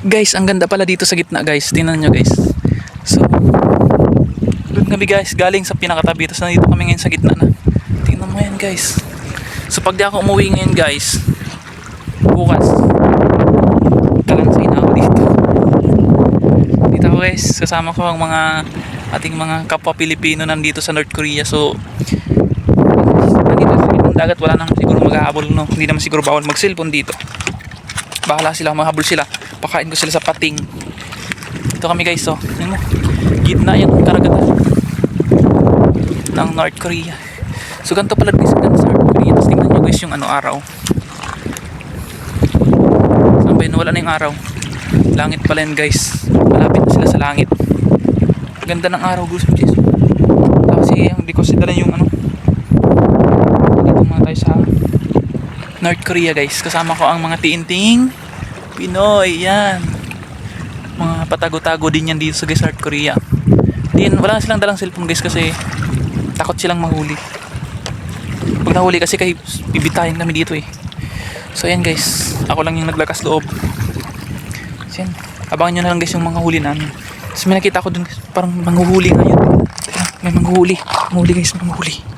Guys, ang ganda pala dito sa gitna guys. Tingnan nyo guys. So, doon kami guys, galing sa pinakatabi. Tapos nandito kami ngayon sa gitna na. Tingnan mo yan guys. So pag di ako umuwi ngayon guys, bukas, talansain ako dito. Dito ako guys, kasama ko ang mga ating mga kapwa Pilipino nandito sa North Korea. So, nandito sa gitnang dagat, wala nang siguro mag-ahabol, no? Hindi naman siguro bawal mag-cellphone dito. Bahala sila, mahabol sila. Pakain ko sila sa pating. Ito kami guys, so. Tingnan mo. Gitna yung karagatan ng North Korea. So ganito pala guys, ganito North Korea. Tapos tingnan nyo guys yung ano araw. Saan ba yun? Wala na yung araw. Langit pala yun guys. Malapit na sila sa langit. Ganda ng araw guys. Tapos eh, hindi ko yung ano. Dito muna tayo sa North Korea guys. Kasama ko ang mga tiinting Pinoy. Yan. Mga patago-tago din yan dito sa guys North Korea. Din, wala silang dalang cellphone guys kasi takot silang mahuli. Pag nahuli kasi kay bibitayin kami dito eh. So ayan guys, ako lang yung naglakas loob. So yan, abangan nyo na lang guys yung mga huli namin. Tapos may nakita ko dun guys, parang manghuhuli ngayon. May manghuhuli. Manghuhuli guys, manghuhuli.